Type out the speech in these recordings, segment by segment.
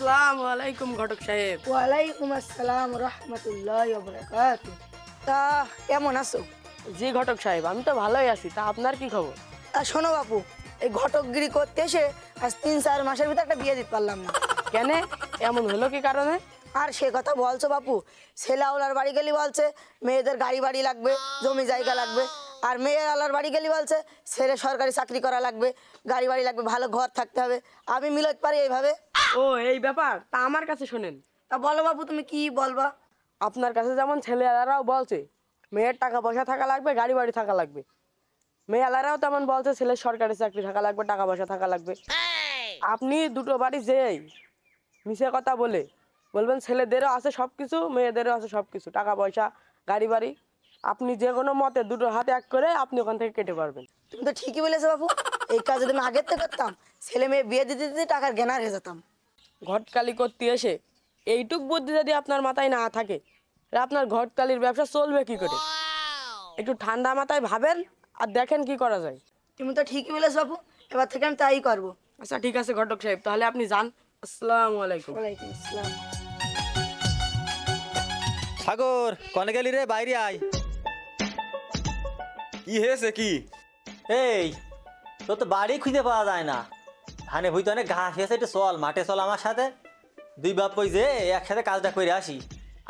আসসালামু আলাইকুম ঘটক সাহেব। ওয়ালাইকুম আসসালাম রহমতুল্লাহ বরকাত তা কেমন আছো? জি ঘটক সাহেব আমি তো ভালোই আছি। তা আপনার কি খবর? তা শোনো বাপু এই ঘটকগিরি করতে এসে আজ তিন চার মাসের ভিতরে একটা বিয়ে দিতে পারলাম না। কেন? এমন হলো কি কারণে? আর সে কথা বলছো বাপু ছেলে আওলার বাড়ি গেলি বলছে মেয়েদের গাড়ি বাড়ি লাগবে জমি জায়গা লাগবে। আর মেয়ের আলার বাড়ি গেলি বলছে ছেলে সরকারি চাকরি করা লাগবে গাড়ি বাড়ি লাগবে ভালো ঘর থাকতে হবে। আমি মিলত পারি এইভাবে। ও এই ব্যাপার? তা আমার কাছে শোনেন। তা বলো বাবু তুমি কি বলবা? আপনার কাছে যেমন ছেলে ছেলেরাও বলছে মেয়ের টাকা পয়সা থাকা লাগবে গাড়ি বাড়ি থাকা লাগবে। মেয়েলারাও তেমন বলছে ছেলের সরকারি চাকরি থাকা লাগবে টাকা পয়সা থাকা লাগবে। আপনি দুটো বাড়ি যেই মিশে কথা বলে বলবেন ছেলেদেরও আছে সব কিছু মেয়েদেরও আছে সব কিছু টাকা পয়সা গাড়ি বাড়ি। আপনি যে কোনো মতে দুটো হাতে এক করে আপনি ওখান থেকে কেটে পারবেন। তুমি তো ঠিকই বলেছ বাপু। এই কাজ যদি আমি আগের থেকে করতাম ছেলে মেয়ে বিয়ে দিতে দিতে টাকার জ্ঞানার হয়ে যেতাম। ঘটকালি করতে এসে এইটুক বুদ্ধি যদি আপনার মাথায় না থাকে তাহলে আপনার ঘটকালির ব্যবসা চলবে কি করে? একটু ঠান্ডা মাথায় ভাবেন আর দেখেন কি করা যায়। তুমি তো ঠিকই বলেছ বাবু এবার থেকে আমি তাই করব। আচ্ছা ঠিক আছে ঘটক সাহেব তাহলে আপনি যান। আসসালামু আলাইকুম। ওয়ালাইকুম আসসালাম। সাগর কনে গেলি রে? বাইরে আয়। কি হয়েছে কি? এই তোর তো বাড়ি খুঁজে পাওয়া যায় না। ধানে ভুইতে অনেক ঘাস হয়েছে একটু চল মাঠে চল আমার সাথে। দুই বাপ কই যে একসাথে কাজটা করে আসি।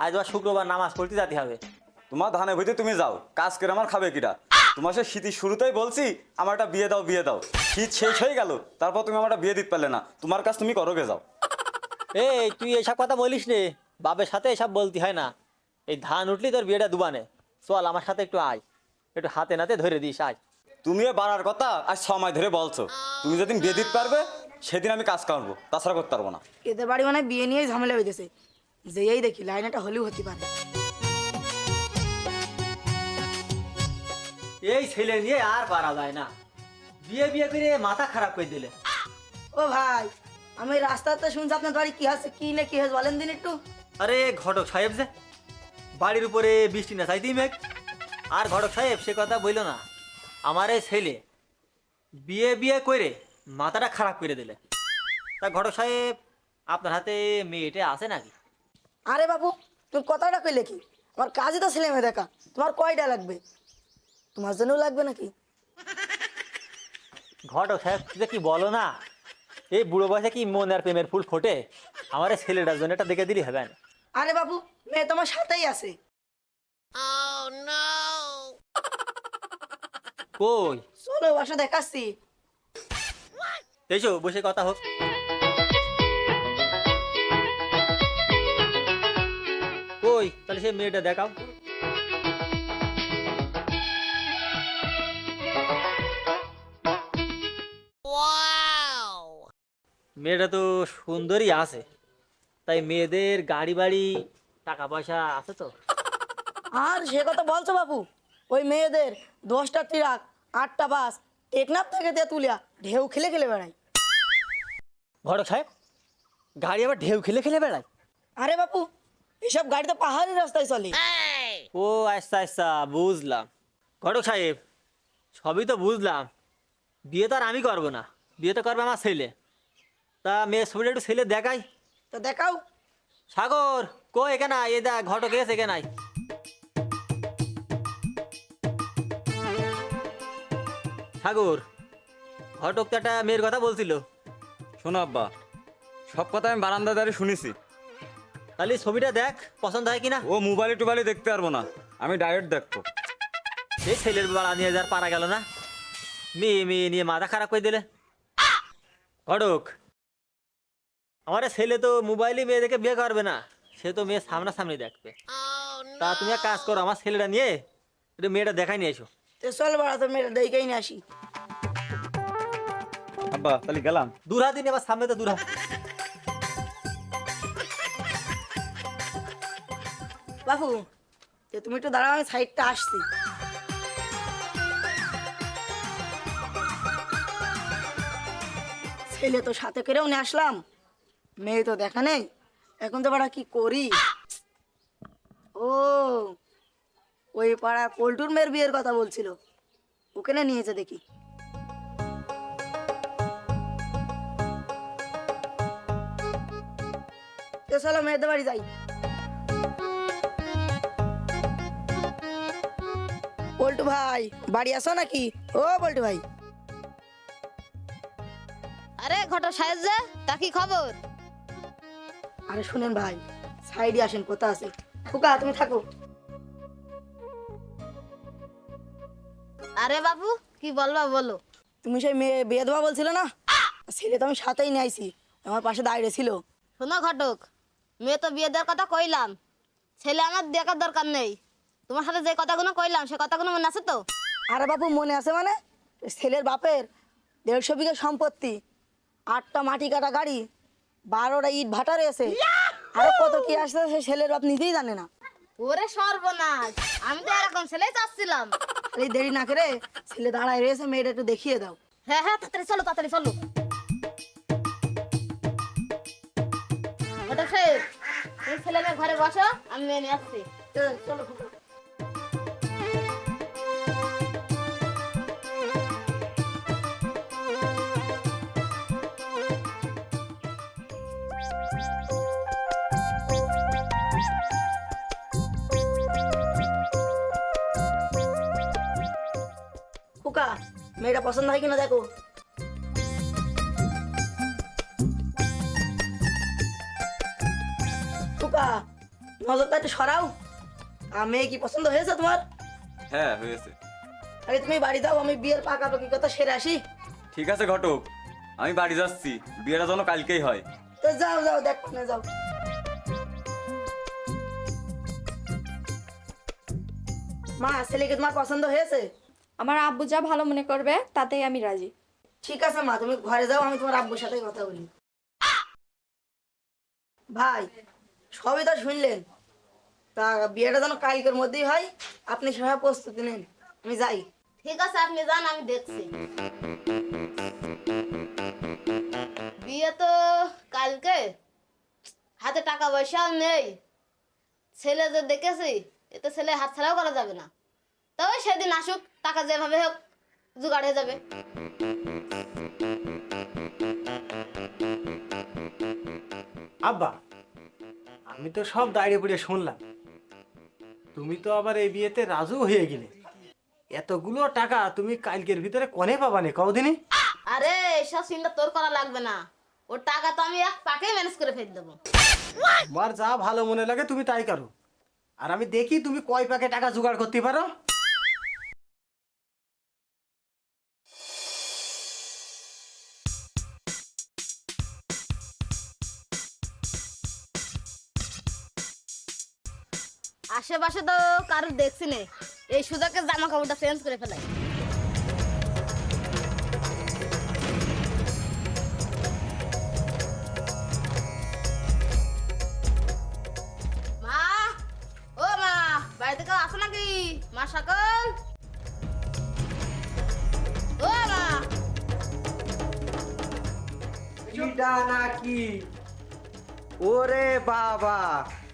আজ আবার শুক্রবার নামাজ পড়তে যেতে হবে। তোমার ধানে ভুইতে তুমি যাও কাজ করে আমার খাবে কিটা? তোমার সে শীতের শুরুতেই বলছি আমার একটা বিয়ে দাও বিয়ে দাও। শীত শেষ হয়ে গেল তারপর তুমি আমার একটা বিয়ে দিতে পারলে না। তোমার কাজ তুমি করোগে যাও। এই তুই এসব কথা বলিস রে বাপের সাথে এসব বলতে হয় না। এই ধান উঠলি তোর বিয়েটা দুবানে। চল আমার সাথে একটু আয়। একটু হাতে নাতে ধরে দিস আয়। তুমিও বাড়ার কথা আজ সময় ধরে বলছো। তুমি যেদিন বিয়ে দিতে পারবে সেদিন আমি কাজ করব তাছাড়া করতে পারব না। এদের বাড়ি মানে বিয়ে নিয়েই ঝামেলা হইতেছে। যেই দেখি লাইন একটা হলেও হতে পারে। এই ছেলে নিয়ে আর পারা যায় না। বিয়ে বিয়ে করে মাথা খারাপ করে দিলে। ও ভাই আমি রাস্তাতে শুনছি আপনার বাড়ি কি হচ্ছে কি না কি হয়েছে বলেন দিন একটু। আরে ঘটক সাহেব যে বাড়ির উপরে বৃষ্টি না চাইতেই মেঘ। আর ঘটক সাহেব সে কথা বইল না। আমার এই ছেলে বিয়ে বিয়ে করে মাথাটা খারাপ করে দিলে। তা ঘটক সাহেব আপনার হাতে মেয়েটা আছে নাকি? আরে বাবু তুমি কথাটা কইলে কি? আমার কাজই তো ছেলে মেয়ে দেখা তোমার কয়টা লাগবে? তোমার জন্যও লাগবে নাকি? ঘটক সাহেব তুমি কি বলো না? এই বুড়ো বয়সে কি মন আর প্রেমের ফুল ফোটে? আমার এই ছেলেটার জন্য এটা দেখে দিলি হবে না। আরে বাবু মেয়ে তোমার সাথেই আছে। কই? চলো বাসা দেখাচ্ছি। এসো বসে কথা হোক। কই? তাহলে সে মেয়েটা দেখাও। মেয়েটা তো সুন্দরী আছে। তাই মেয়েদের গাড়ি বাড়ি টাকা পয়সা আছে তো? আর সে কথা বলছো বাবু ওই মেয়েদের দশটা ট্রাক আটটা বাস টেকনাফ থেকে দিয়ে তুলিয়া ঢেউ খেলে খেলে বেড়ায়। ঘটক সাহেব গাড়ি আবার ঢেউ খেলে খেলে বেড়ায়? আরে বাপু এসব গাড়ি তো পাহাড়ি রাস্তায় চলে। ও আচ্ছা আচ্ছা বুঝলাম। ঘটক সাহেব সবই তো বুঝলাম। বিয়ে তো আর আমি করব না। বিয়ে তো করবে আমার ছেলে। তা মেয়ে ছবিটা একটু ছেলে দেখাই। তো দেখাও। সাগর কো এখানে এ দেখ ঘটক এসে এখানে সাগর ঘটক তো একটা মেয়ের কথা বলছিল। শোনো আব্বা সব কথা আমি বারান্দা দাঁড়িয়ে শুনেছি। তাহলে ছবিটা দেখ পছন্দ হয় কিনা? ও মোবাইলে টোবাইলে দেখতে পারব না আমি ডাইরেক্ট দেখব। সেই ছেলের বেড়া নিয়ে যার পারা গেল না? মেয়ে মেয়ে নিয়ে মাথা খারাপ করে দিলে। ঘটক। আমার ছেলে তো মোবাইলে মেয়ে দেখে বিয়ে করবে না সে তো মেয়ে সামনাসামনি দেখবে। তা তুমি এক কাজ করো আমার ছেলেটা নিয়ে একটু মেয়েটা দেখাই নিয়ে এসো। তো চল বাড়া তো মেয়েটা দেখেই নিয়ে আসি। আব্বা তাহলে গেলাম। দূর হাত দিন এবার সামনে তো দূর হাত বাবু যে তুমি একটু দাঁড়াও আমি সাইডটা আসছি। ছেলে তো সাথে করেও নিয়ে আসলাম। মেয়ে তো দেখা নেই। এখন তো বাড়া কি করি? ও ওই পাড়া পল্টুর মেয়ের বিয়ের কথা বলছিল। ওখানে নিয়েছে দেখি। চলো মেয়েদের বাড়ি যাই। পল্টু ভাই বাড়ি আসো নাকি? ও পল্টু ভাই। আরে ঘটো সাহেব তা কি খবর? আরে শুনেন ভাই সাইডে আসেন কোথা আছে ফুকা তুমি থাকো। আরে বাবু কি বলবা বলো। তুমি সেই মেয়ে বিয়ে দেওয়া বলছিল না? ছেলে তো আমি সাথেই নিয়ে আইছি আমার পাশে দাঁড়িয়ে ছিল। শোনো ঘটক মেয়ে তো বিয়ে দেওয়ার কথা কইলাম। ছেলে আমার দেখার দরকার নেই। তোমার সাথে যে কথাগুলো কইলাম সে কথাগুলো মনে আছে তো? আরে বাবু মনে আছে মানে? ছেলের বাপের দেড়শো বিঘা সম্পত্তি আটটা মাটি কাটা গাড়ি বারোটা ইট ভাটা রয়েছে। আরও কত কি আসছে সে ছেলের বাপ নিজেই জানে না। ওরে সর্বনাশ আমি তো এরকম ছেলেই চাচ্ছিলাম। এই দেরি না করে ছেলে দাঁড়ায় রয়েছে মেয়েটা একটু দেখিয়ে দাও। হ্যাঁ হ্যাঁ তাড়াতাড়ি চলো তাড়াতাড়ি চলো। ওটা তুমি ছেলে মেয়ে ঘরে বসো আমি মেয়ে নিয়ে আসছি। চলো। মেয়েটা পছন্দ হয় কিনা দেখো। নজরটা একটু সরাও। আর মেয়ে কি পছন্দ হয়েছে তোমার? হ্যাঁ হয়েছে। আরে তুমি বাড়ি যাও আমি বিয়ের পাকাপাকি কথা সেরে আসি। ঠিক আছে ঘটক আমি বাড়ি যাচ্ছি। বিয়েটা যেন কালকেই হয়। তো যাও যাও দেখ না যাও। মা ছেলেকে তোমার পছন্দ হয়েছে? আমার আব্বু যা ভালো মনে করবে তাতেই আমি রাজি। ঠিক আছে মা তুমি ঘরে যাও আমি তোমার আব্বুর সাথে কথা বলি। ভাই সবই তো শুনলেন। তা বিয়েটা যেন কালকের মধ্যেই হয় আপনি সেভাবে প্রস্তুতি নেন আমি যাই। ঠিক আছে আপনি যান আমি দেখছি। বিয়ে তো কালকে হাতে টাকা পয়সাও নেই। ছেলে যে দেখেছি এতে ছেলে হাত ছাড়াও করা যাবে না। তবে সেদিন আসুক টাকা যেভাবে হোক জোগাড় হয়ে যাবে। আব্বা আমি তো সব দাঁড়িয়ে পড়ে শুনলাম। তুমি তো আবার এই বিয়েতে রাজু হয়ে গেলে। এতগুলো টাকা তুমি কালকের ভিতরে কনে পাবা নে কদিনই আরে এসব চিন্তা তোর করা লাগবে না। ওর টাকা তো আমি এক পাকেই ম্যানেজ করে ফেলে দেবো। তোমার যা ভালো মনে লাগে তুমি তাই করো। আর আমি দেখি তুমি কয় পাকে টাকা জোগাড় করতে পারো। আশেপাশে তো কারোর দেখছি নে এই সুযোগে জামা কাপড়টা চেঞ্জ করে ফেলাই। মা, ও মা, বাড়িতে কেউ আসো নাকি? মা সকল? ও মা। নাকি? ওরে বাবা।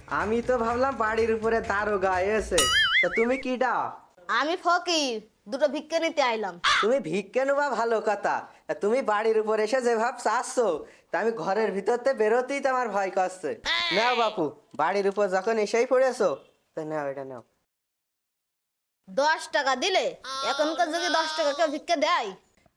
আমি তো ভাবলাম বাড়ির উপরে দারোগা এসে তা তুমি কিটা আমি ফকির দুটো ভিক্ষে নিতে আইলাম। তুমি ভিক্ষে নেবা ভালো কথা। তা তুমি বাড়ির উপর এসে যে ভাব চাচ্ছ তা আমি ঘরের ভিতরতে বেরোতেই তো আমার ভয় করছে। নাও বাপু বাড়ির উপর যখন এসেই পড়েছো তো নাও এটা নাও। দশ টাকা দিলে? এখনকার যুগে দশ টাকা কেউ ভিক্ষে দেয়?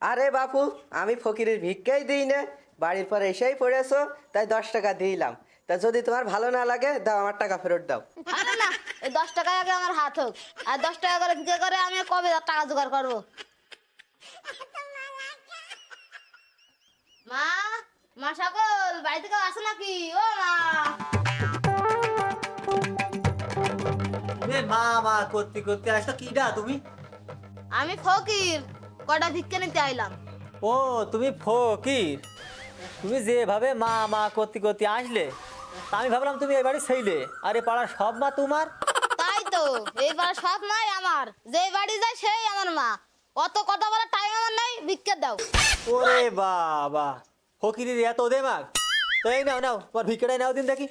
আরে বাপু আমি ফকিরের ভিক্ষাই দিই না। বাড়ির পর এসেই পড়েছো তাই দশ টাকা দিলাম। তা যদি তোমার ভালো না লাগে দাও আমার টাকা ফেরত দাও। আরে না এই দশ টাকা আগে আমার হাত হোক। আর দশ টাকা করে ভিক্ষে করে আমি কবে টাকা জোগাড় করব? মা মা সকল বাড়িতে কেউ আসে নাকি? ও মা। মা মা করতে করতে আসতো কিডা তুমি? আমি ফকির কটা ভিক্ষে নিতে আইলাম। ও তুমি ফকির? তুমি যেভাবে মা মা করতে করতে আসলে তা আমি ভাবলাম তুমি এবারে সেইলে। আরে পাড়ার সব মা তোমার? তাই তো এই এইবার সব নাই আমার। যে বাড়ি যায় সেই আমার মা। অত কথা বলার টাইম আমার নাই ভিক্ষে দাও। ওরে বাবা। ফকিরের এত দেমাগ। তো এই নাও নাও তোমার ভিক্ষাটাই নাও দিন দেখি।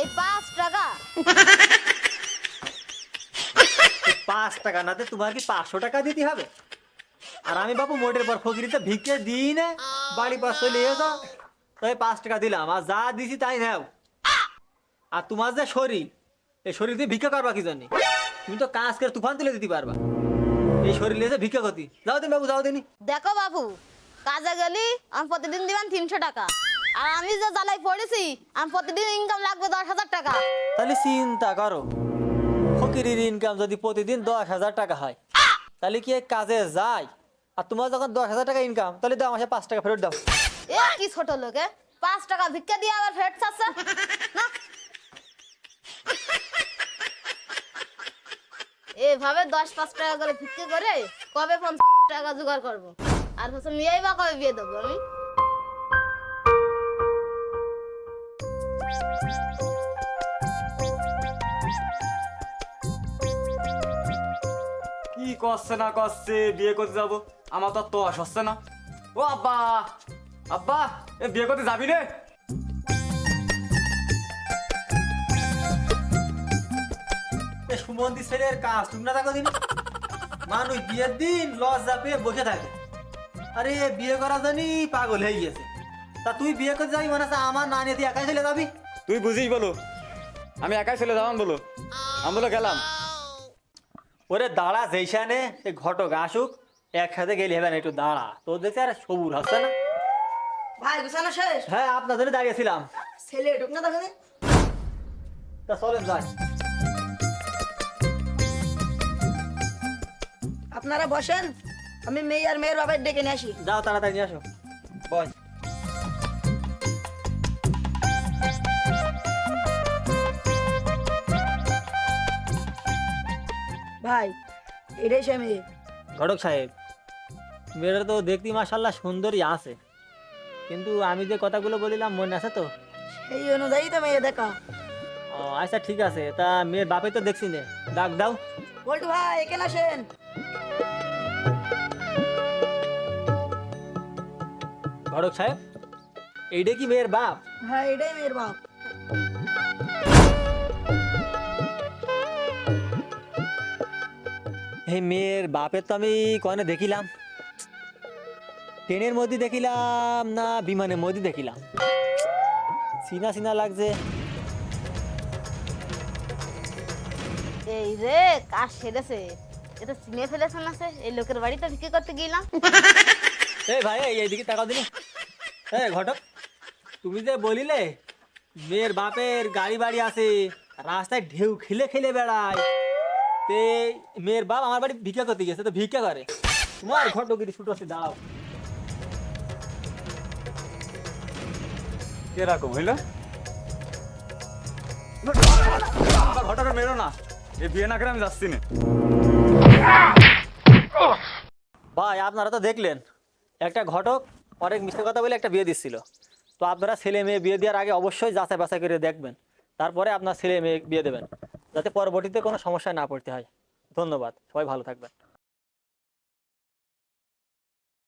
এই পাঁচ টাকা। পাঁচ টাকা নাতে তোমার কি পাঁচশো টাকা দিতে হবে? আর আমি বাবু মোটের পর ফকিরিতে ভিক্ষে দিই না। বাড়ি পাশ চলে যাও। তাই পাঁচ টাকা দিলাম আর যা দিছি তাই নাও। আর তোমার যে শরীর এই শরীর দিয়ে ভিক্ষা করবা কি জানি তুমি তো কাজ করে তুফান তুলে দিতে পারবা। এই শরীর নিয়ে যে ভিক্ষা করতি যাও দিন বাবু যাও দিনি। দেখো বাবু কাজে গেলি আমি প্রতিদিন দিবেন তিনশো টাকা। আর আমি যে জ্বালাই পড়েছি আমি প্রতিদিন ইনকাম লাগবে দশ হাজার টাকা। তাহলে চিন্তা করো ফকিরির ইনকাম যদি প্রতিদিন দশ হাজার টাকা হয় তাহলে কি কাজে যায়? আর তোমার যখন দশ হাজার টাকা ইনকাম তাহলে দাও আমাকে পাঁচ টাকা ফেরত দাও। কি ছোট লোকে পাঁচ টাকা ভিক্ষা দিয়ে আবার ফেরত চাচ্ছে? এভাবে দশ পাঁচ টাকা করে ভিক্ষা করে কবে পঞ্চাশ টাকা জোগাড় করব? আর হচ্ছে মেয়েই বা কবে বিয়ে দেবো আমি কি করছে না করছে? বিয়ে করতে যাব? আমার তো আর তোয়াশ হচ্ছে না। ও আব্বা! আব্বা এ বিয়ে করতে যাবি রে এ সুমন্দি ছেলের কাজ তুমি না থাকো দিন। মানুষ বিয়ের দিন লস পেয়ে বসে থাকে। আরে বিয়ে করা জানি পাগল হয়ে গেছে তা তুই বিয়ে করতে যাবি মানে আমার না নিয়ে তুই একাই চলে যাবি? তুই বুঝিস বলো। আমি একাই চলে যাবান বলো। আমি বলে গেলাম। ওরে দাঁড়া যেইখানে সে ঘটক আসুক একসাথে গেলে হবে না একটু দাঁড়া। তোর দেখছি আর সবুর হচ্ছে না। ভাই গুছানো শেষ? হ্যাঁ আপনার জন্য দাঁড়িয়েছিলাম। ছেলে ঢুক না দেখে তা চলেন যাই। আপনারা বসেন আমি মেয়ে আর মেয়ের বাবার ডেকে নিয়ে আসি। যাও তাড়াতাড়ি নিয়ে আসো। বয় ভাই এটাই সে মেয়ে ঘটক সাহেব মেয়েটা তো দেখতে মাসাল্লাহ সুন্দরই আছে। কিন্তু আমি যে কথাগুলো বলিলাম মনে আছে তো? এই অনুযায়ী তো মেয়ে দেখা। ও আচ্ছা ঠিক আছে। তা মেয়ের বাপে তো দেখছি নে। ডাক দাও। বল্টু ভাই এখানে আসেন। ঘটক সাহেব এইটা কি মেয়ের বাপ? হ্যাঁ এটাই মেয়ের বাপ। এই মেয়ের বাপের তো আমি কনে দেখিলাম? ট্রেনের মধ্যে দেখিলাম না বিমানের মধ্যে দেখিলাম। চিনা চিনা লাগছে। এই রে কাজ সেরেছে। এটা চিনে ফেলেছে না সে? এই লোকের বাড়িতে ভিক্ষা করতে গেলাম? এই ভাই এই এইদিকে টাকা দিনি। এই ঘটক তুমি যে বলিলে মেয়ের বাপের গাড়ি বাড়ি আছে রাস্তায় ঢেউ খেলে খেলে বেড়ায়। তে মেয়ের বাপ আমার বাড়ি ভিক্ষা করতে গেছে তো ভিক্ষা করে। তোমার ঘটকিরি ছুটো আছে দাও কীরকম হইল ঘটনা মেরো না। এ বিয়ে না করে আমি যাচ্ছি না। ভাই, আপনারা তো দেখলেন, একটা ঘটক অনেক মিথ্যে কথা বলে একটা বিয়ে দিচ্ছিল। তো আপনারা ছেলে মেয়ে বিয়ে দেওয়ার আগে অবশ্যই যাচাই বাছাই করে দেখবেন। তারপরে আপনার ছেলে মেয়ে বিয়ে দেবেন, যাতে পরবর্তীতে কোনো সমস্যায় না পড়তে হয়। ধন্যবাদ, সবাই ভালো থাকবেন।